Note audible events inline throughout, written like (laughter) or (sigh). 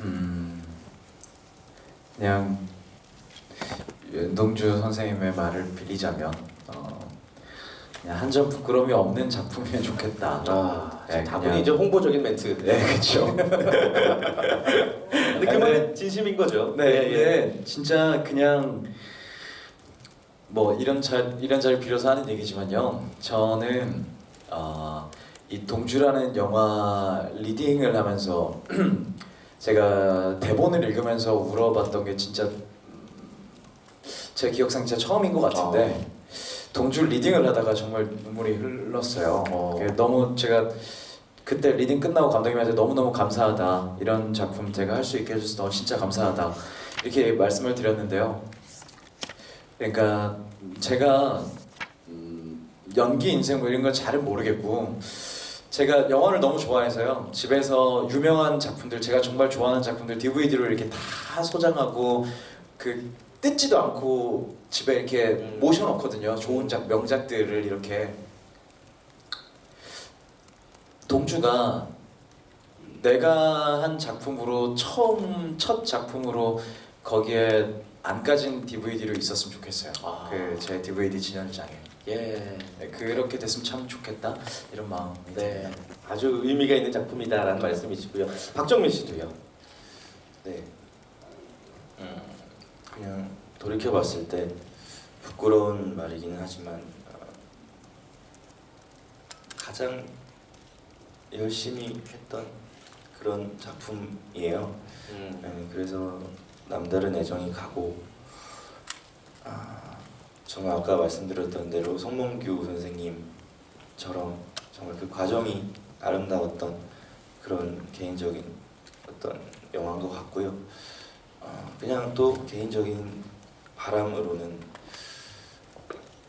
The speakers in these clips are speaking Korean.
음, 그냥 윤동주 선생님의 말을 빌리자면 어, 그냥 한 점 부끄러움이 없는 작품이면 좋겠다. 아, 네, 다분히 좀 홍보적인 멘트. 네, 그렇죠. 근데 그 말은 진심인 거죠. 네, 네, 진짜 그냥 뭐 이런 잘 이런 자를 빌어서 하는 얘기지만요. 저는 어, 이 동주라는 영화 리딩을 하면서 (clears throat) 제가 대본을 읽으면서 울어봤던 게 진짜 음, 제 기억상 진짜 처음인 것 같은데 동주 리딩을 하다가 정말 눈물이 흘렀어요. 어. 너무 제가 그때 리딩 끝나고 감독님한테 너무너무 감사하다 이런 작품 제가 할 수 있게 해줘서 너무 진짜 감사하다 이렇게 말씀을 드렸는데요 그러니까 제가 음, 연기 인생 뭐 이런 걸 잘은 모르겠고 제가 영화를 너무 좋아해서요 집에서 유명한 작품들 제가 정말 좋아하는 작품들 DVD로 이렇게 다 소장하고 그 뜯지도 않고 집에 이렇게 음. 모셔놓거든요 좋은 작 명작들을 이렇게 동주가 내가 한 작품으로 처음 첫 작품으로 거기에 안 까진 DVD로 있었으면 좋겠어요. 아. 그제 DVD 진열장에 예. 네, 그렇게 됐으면 참 좋겠다 이런 마음이 네. 아주 의미가 있는 작품이다라는 말씀이시고요. 박정민 씨도요. 네. 음, 그냥 돌이켜 봤을 때 부끄러운 말이기는 하지만 어, 가장 열심히 했던 그런 작품이에요. 음. 네, 그래서 남다른 애정이 가고 아, 정말 아까 말씀드렸던 대로 송몽규 선생님처럼 정말 그 과정이 아름다웠던 그런 개인적인 어떤 영화인 것 같고요. 어, 그냥 또 개인적인 바람으로는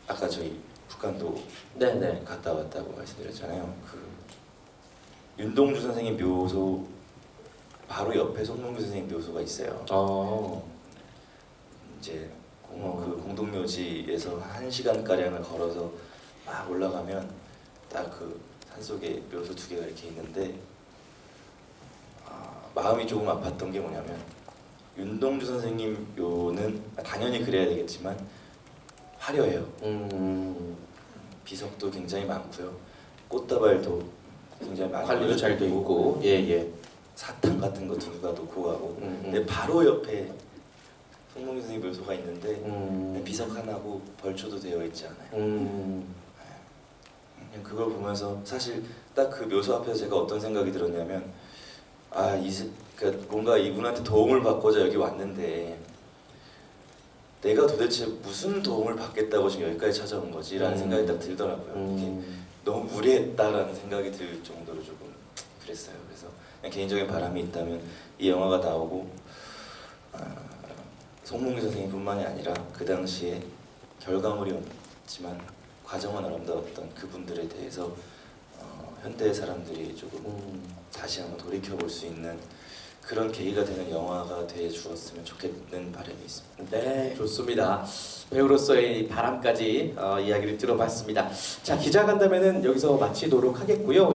아까 저희 북한도 네네. 갔다 왔다고 말씀드렸잖아요. 그 윤동주 선생님 묘소 바로 옆에 송몽규 선생님 묘소가 있어요. 어. 공동묘지에서 한 시간 가량을 걸어서 막 올라가면 딱 그 산속에 묘소 두 개가 이렇게 있는데 아, 마음이 조금 아팠던 게 뭐냐면 윤동주 선생님 묘는 당연히 그래야 되겠지만 화려해요. 음. 비석도 굉장히 많고요. 꽃다발도 굉장히 많고 관리도 잘돼 있고. 예 예. 사탕 같은 거 누가 놓고 가고 음, 음. 근데 바로 옆에 송몽규 선생님 묘소가 있는데 음. 비석 하나고 벌초도 되어 있지 않아요. 음. 그냥 그걸 보면서 사실 딱 그 묘소 앞에서 제가 어떤 생각이 들었냐면 아, 이 세- 그러니까 뭔가 이분한테 도움을 받고자 여기 왔는데 내가 도대체 무슨 도움을 받겠다고 지금 여기까지 찾아온 거지라는 음. 생각이 딱 들더라고요. 음. 너무 무리했다라는 생각이 들 정도로 조금 그랬어요. 그래서 개인적인 바람이 있다면 이 영화가 나오고 아, 송몽규 선생님뿐만이 아니라 그 당시에 결과물이 없지만 과정은 아름다웠던 그분들에 대해서 어, 현대 사람들이 조금 음. 다시 한번 돌이켜 볼 수 있는 그런 계기가 되는 영화가 돼 주었으면 좋겠는 바람이 있습니다. 네, 좋습니다. 배우로서의 이 바람까지 어, 이야기를 들어봤습니다. 자, 기자간담회는 여기서 마치도록 하겠고요.